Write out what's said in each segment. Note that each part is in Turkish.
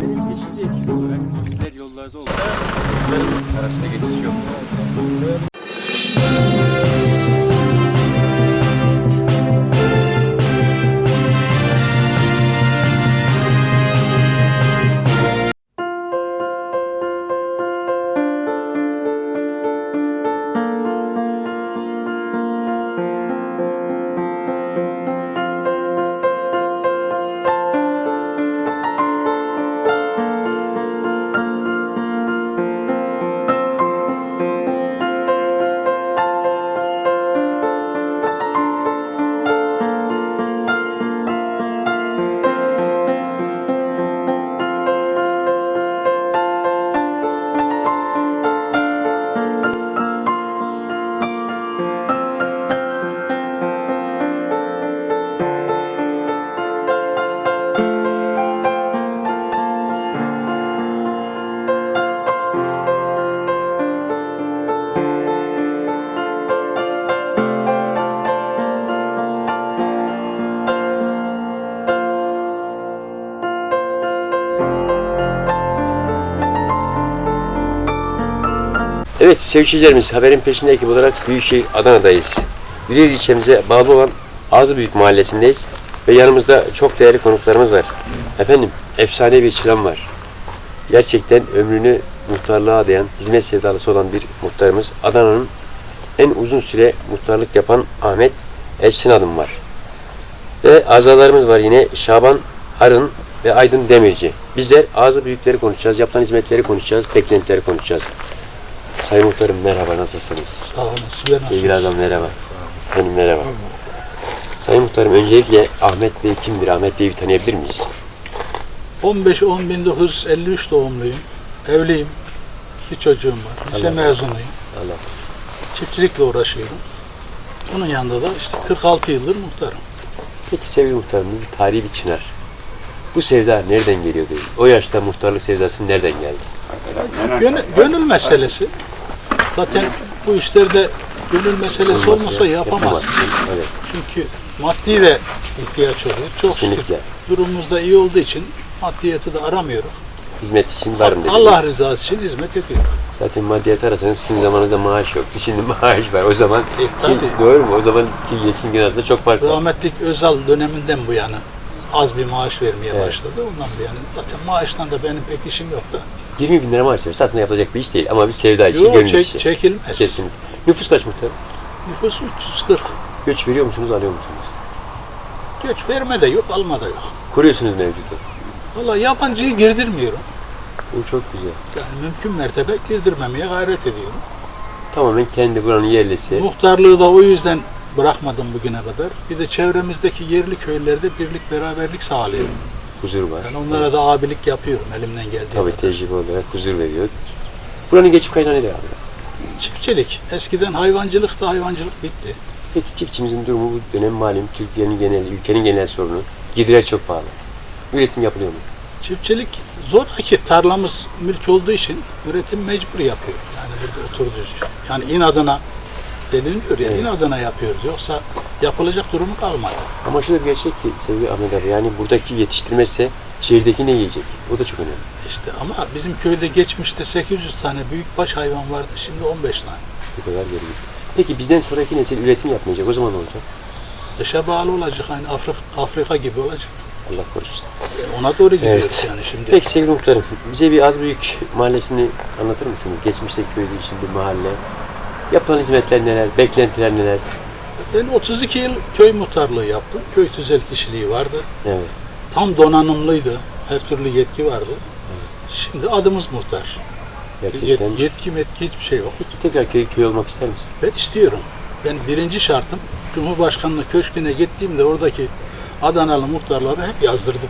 Benim yeşil ekili olarak bizler yollarda olarak araçta geçiş yok. Evet sevgili seyircilerimiz haberin peşinde ekip olarak Büyükşehir Adana'dayız. Yüreğir ilçemize bağlı olan Ağzıbüyük mahallesindeyiz ve yanımızda çok değerli konuklarımız var. Efendim efsane bir çıram var. Gerçekten ömrünü muhtarlığa adayan, hizmet sevdalısı olan bir muhtarımız. Adana'nın en uzun süre muhtarlık yapan Ahmet Elçin Adım var. Ve azalarımız var yine Şaban Arın ve Aydın Demirci. Bizler ağzı büyükleri konuşacağız, yapılan hizmetleri konuşacağız, beklentileri konuşacağız. Sayın Muhtarım merhaba, nasılsınız? Sağ olun. Sizler Sevgili nasılsınız? adam merhaba. Benim merhaba. Sayın Muhtarım öncelikle Ahmet Bey kimdir? Ahmet Bey'i bir tanıyabilir miyiz? 15-10-1953 doğumluyum. Evliyim. İki çocuğum var. Lise Allah. mezunuyum. Allah. Çiftçilikle uğraşıyorum. Bunun yanında da işte 46 yıldır muhtarım. Peki sevgili muhtarım bir tarihi bir çınar. Bu sevda nereden geliyordu? O yaşta muhtarlık sevdası nereden geldi? Gönül, gönül meselesi. Zaten bu işlerde gönül meselesi olmasa yapamaz. Evet, Çünkü maddi de ihtiyaç oluyor. Çok şükür kesinlikle. durumumuz da iyi olduğu için maddiyatı da aramıyorum. Hizmet için varım dedi. Allah rızası için hizmet ediyorum. Zaten maddiyat arasanız sizin zamanınızda maaş yoktu. Şimdi maaş var. O zaman E, tabii. doğru mu? O zaman geçim arasında çok fark var. Rahmetlik Özal döneminden bu yana az bir maaş vermeye Evet. başladı. Ondan bu yana zaten maaştan da benim pek işim yok da. 20 bin lira maaş verse aslında yapılacak bir iş değil ama bir sevda işi, Yok gönül çek, işi. çekilmez. Kesinlikle. Nüfus kaç muhtarım? Nüfus 340. Göç veriyor musunuz, alıyor musunuz? Göç verme de yok, alma da yok. Kuruyorsunuz mevcudu. Valla yabancıyı girdirmiyorum. Bu çok güzel. Yani mümkün mertebe girdirmemeye gayret ediyorum. Tamamen kendi buranın yerlisi. Muhtarlığı da o yüzden bırakmadım bugüne kadar. Bir de çevremizdeki yerli köylerde birlik beraberlik sağlıyorum. Huzur var. Yani onlara da abilik yapıyorum elimden geldiği Tabii kadar. tecrübe olarak huzur veriyor. Buranın geçim kaynağı nedir abi? Çiftçilik. Eskiden hayvancılık da hayvancılık bitti. Peki çiftçimizin durumu bu dönem malum Türkiye'nin genel, ülkenin genel sorunu. Gidiler çok pahalı. Üretim yapılıyor mu? Çiftçilik zoraki tarlamız mülk olduğu için üretim mecbur yapıyor. Yani burada oturuyoruz. Yani inadına deniliyor ya Evet. inadına yapıyoruz. Yoksa yapılacak durumu kalmadı. Ama şu da bir gerçek ki sevgili Ahmet abi yani buradaki yetiştirmezse şehirdeki ne yiyecek? O da çok önemli. İşte ama bizim köyde geçmişte 800 tane büyükbaş hayvan vardı. Şimdi 15 tane. Bu kadar geri. Peki bizden sonraki nesil üretim yapmayacak. O zaman ne olacak? Dışa bağlı olacak. Hani Afrika, Afrika gibi olacak. Allah korusun. E, Ona doğru gidiyoruz Evet. yani şimdi. Peki sevgili muhtarım, bize bir az büyük mahallesini anlatır mısınız? Geçmişte köydü, şimdi mahalle. Yapılan hizmetler neler, beklentiler neler? Ben 32 yıl köy muhtarlığı yaptım. Köy tüzel kişiliği vardı. Evet. Tam donanımlıydı. Her türlü yetki vardı. Şimdi adımız muhtar. Gerçekten. Yet, yetki metki hiçbir şey yok. Peki tekrar köy, köy olmak ister misin? Ben istiyorum. Ben birinci şartım Cumhurbaşkanlığı köşküne gittiğimde oradaki Adanalı muhtarları hep yazdırdım.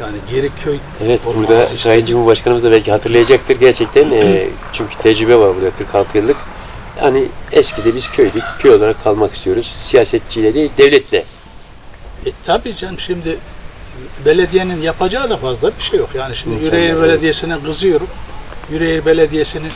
Yani geri köy Evet, burada. Sayın Cumhurbaşkanımız da belki hatırlayacaktır gerçekten. e, çünkü tecrübe var burada 46 yıllık. Yani eskide biz köydük, köy olarak kalmak istiyoruz. Siyasetçiyle değil, devletle. E, tabii canım şimdi belediyenin yapacağı da fazla bir şey yok. Yani şimdi Yüreğir. Belediyesi'ne kızıyorum. Yüreğir Belediyesi'nin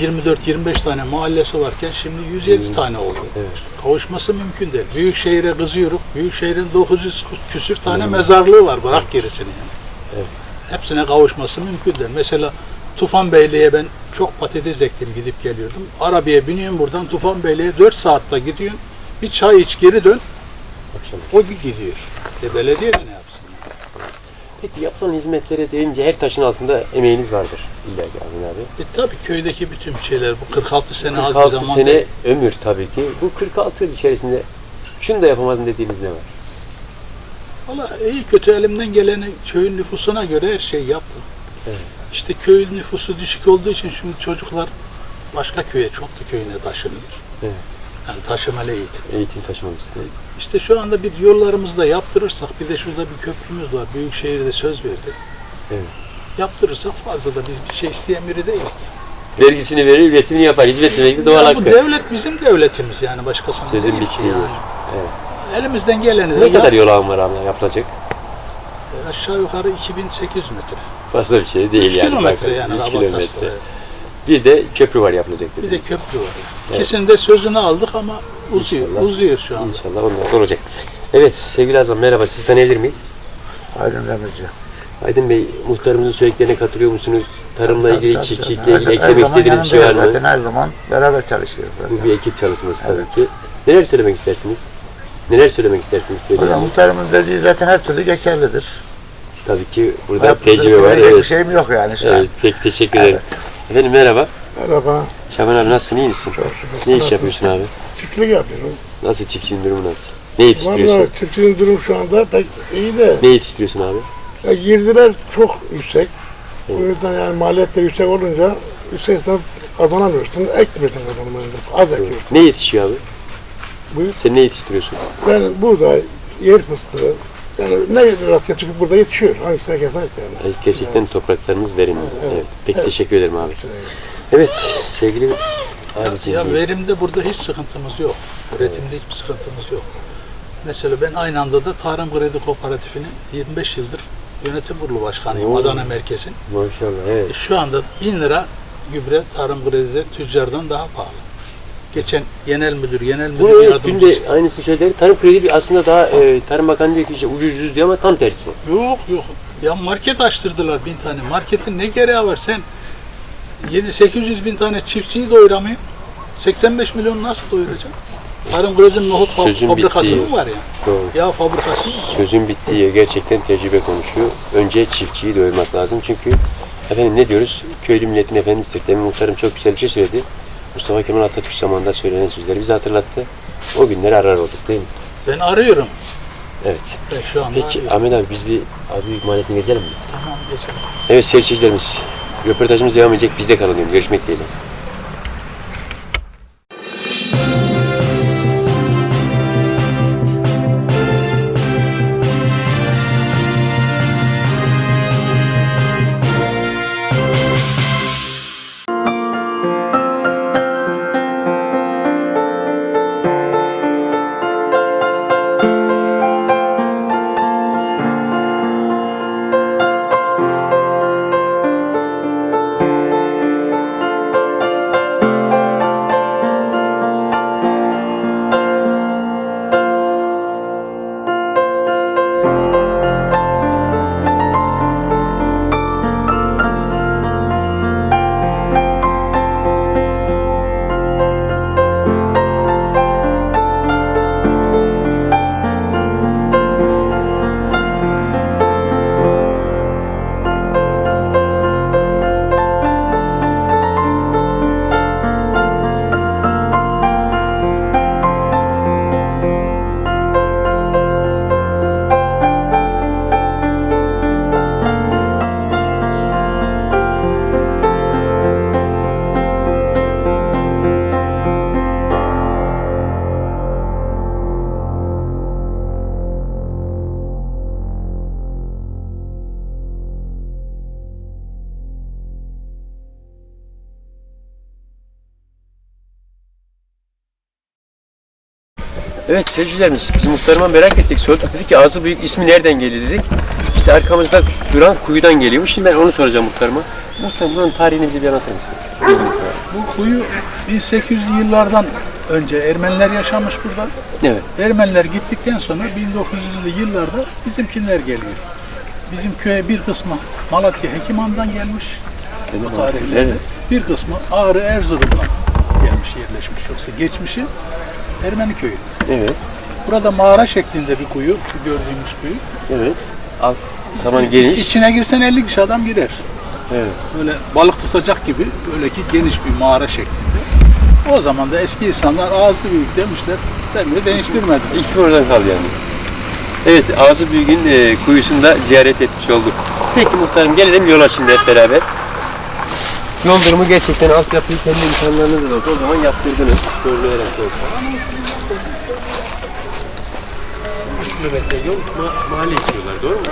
24-25 tane mahallesi varken şimdi 107 tane oldu. Evet. Kavuşması mümkün değil. Büyükşehir'e kızıyoruz. Büyükşehir'in 900 küsür tane mezarlığı var. Bırak gerisini yani. Evet. Hepsine kavuşması mümkün değil. Mesela Tufan Beyliğe ben çok patates ektim gidip geliyordum. Arabaya biniyorum buradan Tufan Beyliğe 4 saatte gidiyorsun. Bir çay iç geri dön. Akşam. O gidiyor. E belediye yapsın? Peki yapılan hizmetlere deyince her taşın altında emeğiniz vardır illa ki Amin abi. E tabii köydeki bütün şeyler bu 46 sene az bir 46 zaman sene değil. ömür tabii ki. Bu 46 yıl içerisinde şunu da yapamadım dediğiniz ne var? Valla iyi kötü elimden geleni köyün nüfusuna göre her şeyi yaptım. Evet. İşte köyün nüfusu düşük olduğu için şimdi çocuklar başka köye, çok da köyüne taşınıyor. Evet. Yani taşımalı eğitim. Eğitim taşımamışsınız. İşte şu anda bir yollarımızı da yaptırırsak, bir de şurada bir köprümüz var. Büyükşehir'de söz verdi. Evet. Yaptırırsak fazla da biz bir şey isteyen biri değil. Vergisini verir, üretimini yapar. Hizmet vermek de doğal Ya bu hakkı. devlet bizim devletimiz yani başkasının Sözün değil ki yani. Evet. Elimizden geleni de Ne kadar yol ağım var ama yapılacak? aşağı yukarı 2800 metre. Fazla bir şey değil 3 yani. kilometre Bakın, yani. üç Rabatas'ta, kilometre. evet. Bir de köprü var yapılacak Bir dedi. de köprü var. Evet. İkisinin de sözünü aldık ama uzuyor, İnşallah. uzuyor şu anda. İnşallah onlar olacak. Evet sevgili Azam merhaba sizi tanıyabilir miyiz? Aydın Demirci. Aydın Bey muhtarımızın söylediklerine katılıyor musunuz? Tarımla Tabii, ilgili, tabii, çiftçilikle tabii. ilgili eklemek istediğiniz bir şey var mı? Zaten her zaman beraber çalışıyoruz. Bu bir ekip çalışması tabii Evet. ki. Neler söylemek istersiniz? Neler söylemek istersiniz? Hocam yani. muhtarımız dediği zaten her türlü geçerlidir. Tabii ki burada tecrübe var. söyleyecek Bir Evet. şeyim yok yani şu an. Evet, pek teşekkür ederim. Efendim merhaba. Merhaba, Şaban abi nasılsın, iyi misin? çok şükür. Ne iş yapıyorsun abi? Çiftlik yapıyorum. Nasıl çiftçinin durumu nasıl? Ne yetiştiriyorsun? Valla çiftliğin durum şu anda pek iyi de Ne yetiştiriyorsun abi? ya girdiler çok yüksek. O Evet. yüzden yani maliyetler yüksek olunca yükseksen kazanamıyorsun. Ekmiyorsun kazanamıyorsun. Az ekiyorsun. Ne yetişiyor abi? Buyur. Sen ne yetiştiriyorsun? Ben burada yer fıstığı yani ne rast yetişiyor burada yetişiyor. Hangisine kesin yani. Evet, Gerçekten topraklarınız verimli. Evet. Evet. Pek Evet. teşekkür ederim abi. Evet sevgili abiciğim. Ya verimde burada hiç sıkıntımız yok. Üretimde hiçbir sıkıntımız yok. Mesela ben aynı anda da Tarım Kredi Kooperatifinin 25 yıldır yönetim kurulu başkanıyım Oo. Adana Merkez'in. Maşallah evet. E, Şu anda 1000 lira gübre Tarım Kredi'de tüccardan daha pahalı. Geçen genel müdür, genel müdür Bu evet, dün de aynısı söyledi. Tarım kredi bir aslında daha e, Tarım Bakanı diyor ki işte ucuz ucuz diyor ama tam tersi. Yok yok. Ya market açtırdılar bin tane. Marketin ne gereği var? Sen 7-800 bin tane çiftçiyi doyuramıyor. 85 milyon nasıl doyuracaksın? Tarım Kredi'nin nohut Sözün fabrikası bittiği. mı var ya? Doğru. Ya fabrikası mı? Sözün bittiği yer gerçekten tecrübe konuşuyor. Önce çiftçiyi doyurmak lazım çünkü efendim ne diyoruz? Köylü milletin efendisidir. Demin muhtarım çok güzel bir şey söyledi. Mustafa Kemal Atatürk zamanında söylenen sözleri bize hatırlattı. O günleri arar olduk değil mi? Ben arıyorum. Evet. Ben şu anda Peki arıyorum. Ahmet abi biz bir Adbüyük Mahallesi'ne gezelim mi? Tamam geçelim. Evet seyircilerimiz. Röportajımız devam edecek. Bizde kalın diyorum. Görüşmek dileğiyle. Evet seyircilerimiz, biz muhtarıma merak ettik. Sorduk dedi ki ağzı büyük ismi nereden geliyor dedik. İşte arkamızda duran kuyudan geliyormuş. Şimdi ben onu soracağım muhtarıma. Muhtarım buranın tarihini bize bir anlatır mısınız? Bu kuyu 1800'lü yıllardan önce Ermeniler yaşamış burada. Evet. Ermeniler gittikten sonra 1900'lü yıllarda bizimkiler geliyor. Bizim köye bir kısmı Malatya Hekiman'dan gelmiş bu tarihlerde. Evet. Bir kısmı Ağrı Erzurum'dan gelmiş yerleşmiş. Yoksa geçmişi Ermeni köyü. Evet. Burada mağara şeklinde bir kuyu, şu gördüğümüz kuyu. Evet. Alt taban geniş. İçine girsen 50 kişi adam girer. Evet. Böyle balık tutacak gibi böyle ki geniş bir mağara şeklinde. O zaman da eski insanlar ağızlı büyük demişler. Ben de değiştirmedim. İsmi oradan kaldı yani. Evet, Ağzı Büyük'ün e, kuyusunu da ziyaret etmiş olduk. Peki muhtarım gelelim yola şimdi hep beraber. Yol durumu gerçekten altyapıyı kendi imkanlarınızla da olsa o zaman yaptırdınız. Zorlayarak da olsa. 3 kilometre yol ma- mahalle istiyorlar, doğru mu?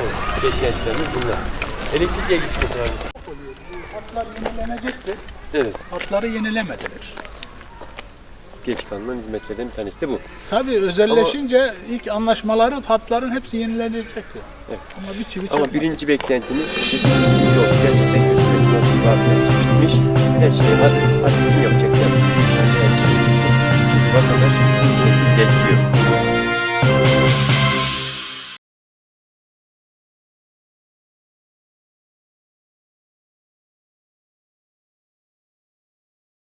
Evet, beklentilerimiz bunlar. Elektrik ilgisi mesela. Hatlar yenilenecekti. Evet, Hatları yenilemediler. geç kalınan hizmetlerden bir tanesi de bu. Tabii özelleşince ilk anlaşmaları hatların hepsi yenilenecekti. Evet. Ama bir çivi Ama çakmadı. birinci beklentimiz yok. Gerçekten kötü vaatlerimiz bitmiş. Her şey hazır. Artık ne yapacaksak her şey. Vatandaş bekliyor.